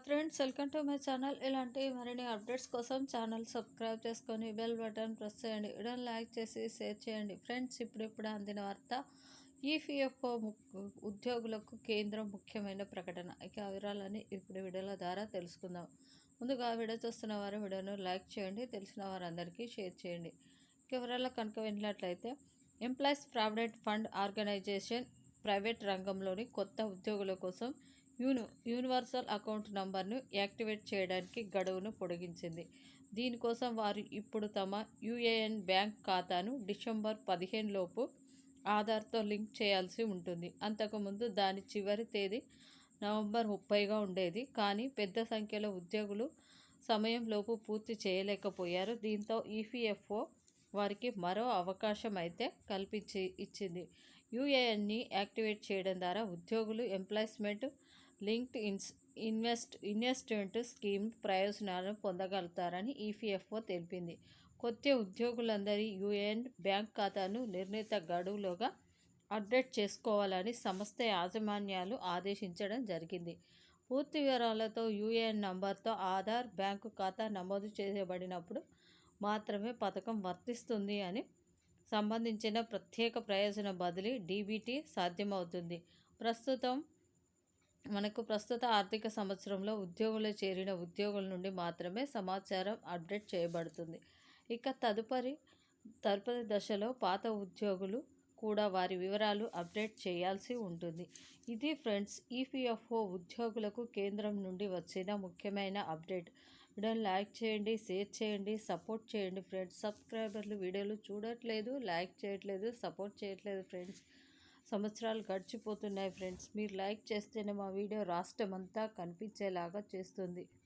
Friends welcome to my channel. ఇలాంటి మరిన్ని updates కోసం ఛానల్ సబ్స్క్రైబ్ చేసుకొని బెల్ బటన్ ప్రెస్ చేయండి. వీడియో లైక్ చేసి షేర్ చేయండి. ఫ్రెండ్స్ ఇప్పుడిప్పుడు అందిన వార్త ఈపీఎఫ్ఓ ఉద్యోగులకు కేంద్రం ముఖ్యమైన ప్రకటన. ఇక వివరాలని ఇప్పుడు వీడియోల ద్వారా తెలుసుకుందాం. ముందుగా వీడియో చూస్తున్న వారు వీడియోను లైక్ చేయండి. తెలిసిన వారందరికీ షేర్ చేయండి. ఇక వివరాలు కనుక విన్నట్లయితే employees provident fund organisation private రంగంలోని కొత్త ఉద్యోగుల కోసం యూను యూనివర్సల్ అకౌంట్ నంబర్ను యాక్టివేట్ చేయడానికి గడువును పొడిగించింది. దీనికోసం వారు ఇప్పుడు తమ యూఏఎన్ బ్యాంక్ ఖాతాను డిసెంబర్ పదిహేను లోపు ఆధార్తో లింక్ చేయాల్సి ఉంటుంది. అంతకుముందు దాని చివరి తేదీ నవంబర్ ముప్పైగా ఉండేది. కానీ పెద్ద సంఖ్యలో ఉద్యోగులు సమయంలోపు పూర్తి చేయలేకపోయారు. దీంతో ఈపీఎఫ్ఓ వారికి మరో అవకాశం అయితే కల్పించి ఇచ్చింది. యూఏఎన్ని యాక్టివేట్ చేయడం ద్వారా ఉద్యోగులు ఎంప్లాయ్మెంట్ లింక్డ్ ఇన్స్ ఇన్వెస్ట్ ఇన్వెస్ట్మెంట్ స్కీమ్ ప్రయోజనాలను పొందగలుగుతారని ఈపీఎఫ్ఓ తెలిపింది. కొత్త ఉద్యోగులందరి యూఏఎన్ బ్యాంక్ ఖాతాను నిర్ణీత గడువులోగా అప్డేట్ చేసుకోవాలని సంస్థ యాజమాన్యాలు ఆదేశించడం జరిగింది. పూర్తి వివరాలతో యూఏఎన్ నంబర్తో ఆధార్ బ్యాంకు ఖాతా నమోదు చేయబడినప్పుడు మాత్రమే పథకం వర్తిస్తుంది అని సంబంధించిన ప్రత్యేక ప్రయోజన బదిలీ డీబీటీ సాధ్యమవుతుంది. ప్రస్తుతం మనకు ప్రస్తుత ఆర్థిక సంవత్సరంలో ఉద్యోగులు చేరిన ఉద్యోగుల నుండి మాత్రమే సమాచారం అప్డేట్ చేయబడుతుంది. ఇక తదుపరి తదుపరి దశలో పాత ఉద్యోగులు కూడా వారి వివరాలు అప్డేట్ చేయాల్సి ఉంటుంది. ఇది ఫ్రెండ్స్ ఈపీఎఫ్ఓ ఉద్యోగులకు కేంద్రం నుండి వచ్చిన ముఖ్యమైన అప్డేట్. వీడియోని లైక్ చేయండి షేర్ చేయండి సపోర్ట్ చేయండి ఫ్రెండ్స్. సబ్స్క్రైబర్లు వీడియోలు చూడట్లేదు లైక్ చేయట్లేదు సపోర్ట్ చేయట్లేదు ఫ్రెండ్స్. సంవత్సరాలు గడిచిపోతున్నాయి ఫ్రెండ్స్. మీరు లైక్ చేస్తేనే మా వీడియో రాష్ట్రం అంతా కనిపించేలాగా చేస్తుంది.